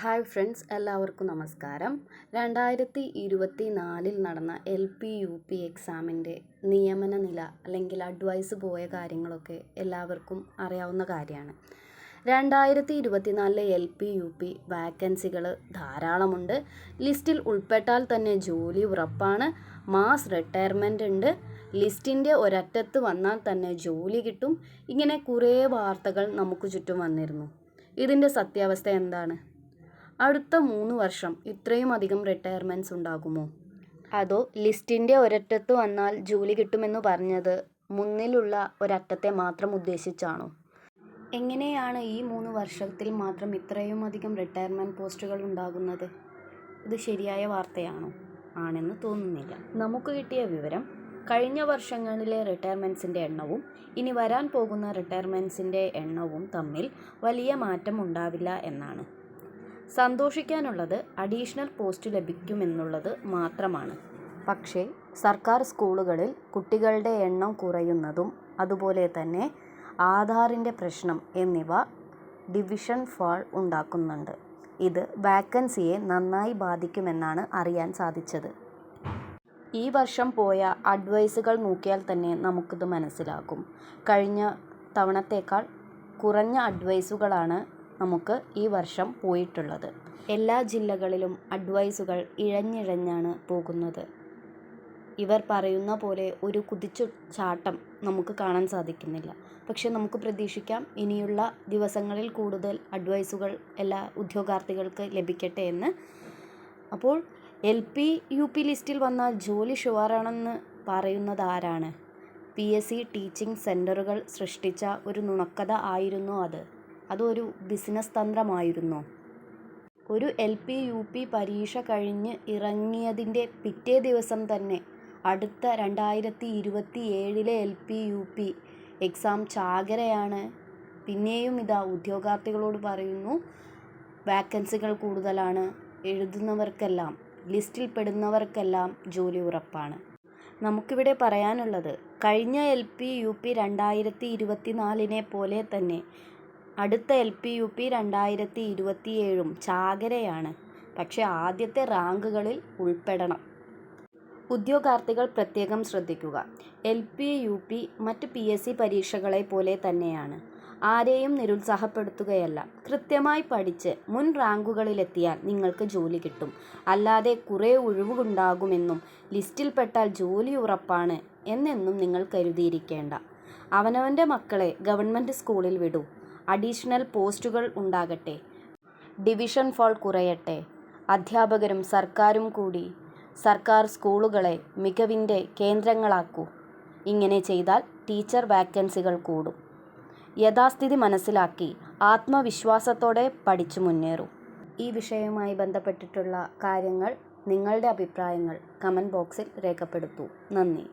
Hi friends എല്ലാവർക്കും നമസ്കാരം. രണ്ടായിരത്തി ഇരുപത്തി നാലിൽ നടന്ന എൽ പി യു പി എക്സാമിന്റെ നിയമന നില അല്ലെങ്കിൽ അഡ്വൈസ് പോയ കാര്യങ്ങളൊക്കെ എല്ലാവർക്കും അറിയാവുന്ന കാര്യമാണ്. രണ്ടായിരത്തി ഇരുപത്തിനാലിലെ എൽ പി യു പി വാക്കൻസികൾ ധാരാളമുണ്ട്. ലിസ്റ്റിൽ ഉൾപ്പെട്ടാൽ തന്നെ ജോലി ഉറപ്പാണ്. മാസ് റിട്ടയർമെന്റ് ഉണ്ട്. ലിസ്റ്റിന്റെ ഒരറ്റത്ത് വന്നാൽ തന്നെ ജോലി കിട്ടും. ഇങ്ങനെ കുറേ വാർത്തകൾ നമുക്ക് ചുറ്റും വന്നിരുന്നു. ഇതിന്റെ സത്യാവസ്ഥ എന്താണ്? അടുത്ത മൂന്ന് വർഷം ഇത്രയും അധികം റിട്ടയർമെന്റ്സ് ഉണ്ടാകുമോ? അതോ ലിസ്റ്റിന്റെ ഒരറ്റത്ത് വന്നാൽ ജോലി കിട്ടുമെന്ന് പറഞ്ഞത് മുന്നിലുള്ള ഒരറ്റത്തെ മാത്രം ഉദ്ദേശിച്ചാണോ? എങ്ങനെയാണ് ഈ മൂന്ന് വർഷത്തിൽ മാത്രം ഇത്രയും അധികം റിട്ടയർമെന്റ് പോസ്റ്റുകൾ ഉണ്ടാകുന്നത്? ഇത് ശരിയായ വാർത്തയാണോ? ആണെന്ന് തോന്നുന്നില്ല. നമുക്ക് കിട്ടിയ വിവരം കഴിഞ്ഞ വർഷങ്ങളിലെ റിട്ടയർമെന്റ്സിന്റെ എണ്ണവും ഇനി വരാൻ പോകുന്ന റിട്ടയർമെന്റ്സിന്റെ എണ്ണവും തമ്മിൽ വലിയ മാറ്റം ഉണ്ടാവില്ല എന്നാണ്. സന്തോഷിക്കാനുള്ളത് അഡീഷണൽ പോസ്റ്റ് ലഭിക്കുമെന്നുള്ളത് മാത്രമാണ്. പക്ഷേ സർക്കാർ സ്കൂളുകളിൽ കുട്ടികളുടെ എണ്ണം കുറയുന്നതും അതുപോലെ തന്നെ ആധാറിന്റെ പ്രശ്നം എന്നിവ ഡിവിഷൻ ഫാൾ ഉണ്ടാക്കുന്നുണ്ട്. ഇത് വാക്കൻസിയെ നന്നായി ബാധിക്കുമെന്നാണ് അറിയാൻ സാധിച്ചത്. ഈ വർഷം പോയ അഡ്വൈസുകൾ നോക്കിയാൽ തന്നെ നമുക്കിത് മനസ്സിലാകും കഴിഞ്ഞ തവണത്തേക്കാൾ കുറഞ്ഞ അഡ്വൈസുകളാണ് നമുക്ക് ഈ വർഷം പോയിട്ടുള്ളത്. എല്ലാ ജില്ലകളിലും അഡ്വൈസുകൾ ഇഴഞ്ഞിഴഞ്ഞാണ് പോകുന്നത്. ഇവർ പറയുന്ന പോലെ ഒരു കുതിച്ചു ചാട്ടം നമുക്ക് കാണാൻ സാധിക്കുന്നില്ല. പക്ഷെ നമുക്ക് പ്രതീക്ഷിക്കാം ഇനിയുള്ള ദിവസങ്ങളിൽ കൂടുതൽ അഡ്വൈസുകൾ എല്ലാ ഉദ്യോഗാർത്ഥികൾക്ക് ലഭിക്കട്ടെ എന്ന്. അപ്പോൾ എൽ പി യു പി ലിസ്റ്റിൽ വന്ന ജോലി ഷുവറാണെന്ന് പറയുന്നത് ആരാണ്? പി എസ് സി ടീച്ചിങ് സെന്ററുകൾ സൃഷ്ടിച്ച ഒരു നുണക്കഥ ആയിരുന്നു അത്. അതൊരു ബിസിനസ് തന്ത്രമായിരുന്നോ? ഒരു എൽ പി യു പി പരീക്ഷ കഴിഞ്ഞ് ഇറങ്ങിയതിന്റെ പിറ്റേ ദിവസം തന്നെ അടുത്ത രണ്ടായിരത്തി ഇരുപത്തി ഏഴിലെ L P U P exam ചാകരയാണ്. പിന്നെയും ഇതാ ഉദ്യോഗാർത്ഥികളോട് പറയുന്നു വാക്കൻസികൾ കൂടുതലാണ്. എഴുതുന്നവർക്കെല്ലാം ലിസ്റ്റിൽ പെടുന്നവർക്കെല്ലാം ജോലി ഉറപ്പാണ്. നമുക്കിവിടെ പറയാനുള്ളത് കഴിഞ്ഞ എൽ പി യു പി രണ്ടായിരത്തി ഇരുപത്തി നാലിനെ പോലെ തന്നെ അടുത്ത എൽ പി യു പി രണ്ടായിരത്തി ഇരുപത്തിയേഴും ചാകരയാണ്. പക്ഷെ ആദ്യത്തെ റാങ്കുകളിൽ ഉൾപ്പെടണം. ഉദ്യോഗാർത്ഥികൾ പ്രത്യേകം ശ്രദ്ധിക്കുക. എൽ പി യു പി മറ്റ് പി എസ് സി പരീക്ഷകളെ പോലെ തന്നെയാണ്. ആരെയും നിരുത്സാഹപ്പെടുത്തുകയല്ല. കൃത്യമായി പഠിച്ച് മുൻ റാങ്കുകളിലെത്തിയാൽ നിങ്ങൾക്ക് ജോലി കിട്ടും. അല്ലാതെ കുറേ ഒഴിവുണ്ടാകുമെന്നും ലിസ്റ്റിൽപ്പെട്ടാൽ ജോലി ഉറപ്പാണ് എന്നെന്നും നിങ്ങൾ കരുതിയിരിക്കേണ്ട. അവനവന്റെ മക്കളെ ഗവൺമെന്റ് സ്കൂളിൽ വിടൂ. അഡീഷണൽ പോസ്റ്റുകൾ ഉണ്ടാകട്ടെ. ഡിവിഷൻ ഫോൾ കുറയട്ടെ. അധ്യാപകരും സർക്കാരും കൂടി സർക്കാർ സ്കൂളുകളെ മികവിന്റെ കേന്ദ്രങ്ങളാക്കൂ. ഇങ്ങനെ ചെയ്താൽ ടീച്ചർ വാക്കൻസികൾ കൂടും. യഥാസ്ഥിതി മനസ്സിലാക്കി ആത്മവിശ്വാസത്തോടെ പഠിച്ചു മുന്നേറൂ. ഈ വിഷയവുമായി ബന്ധപ്പെട്ടിട്ടുള്ള കാര്യങ്ങൾ നിങ്ങളുടെ അഭിപ്രായങ്ങൾ കമന്റ് ബോക്സിൽ രേഖപ്പെടുത്തൂ. നന്ദി.